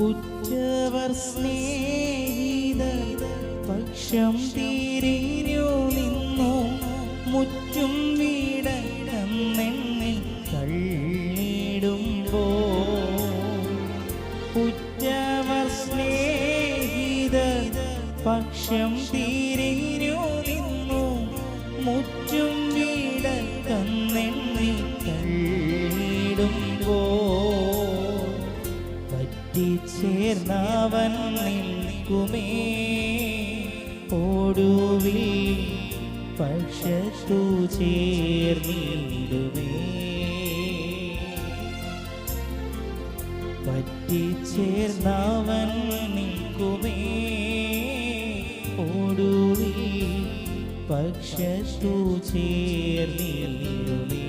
ഉറ്റവർ സ്നേഹിത പക്ഷം തിരിഞ്ഞു നിന്നു മുറ്റും വീടകന്നെണ്ണി കള്ളിടുമ്പോ ഉറ്റവർ സ്നേഹിത പക്ഷം തിരിഞ്ഞു പറ്റിച്ചേർന്നവൻ നിൽക്കുമേ. ഓടുവിൽ പക്ഷത്തു ചേർന്നിടുമേ പറ്റിച്ചേർന്നവൻ നിൽക്കുമേ. ഓടുവിൽ പക്ഷത്തു ചേർന്നിടുമേ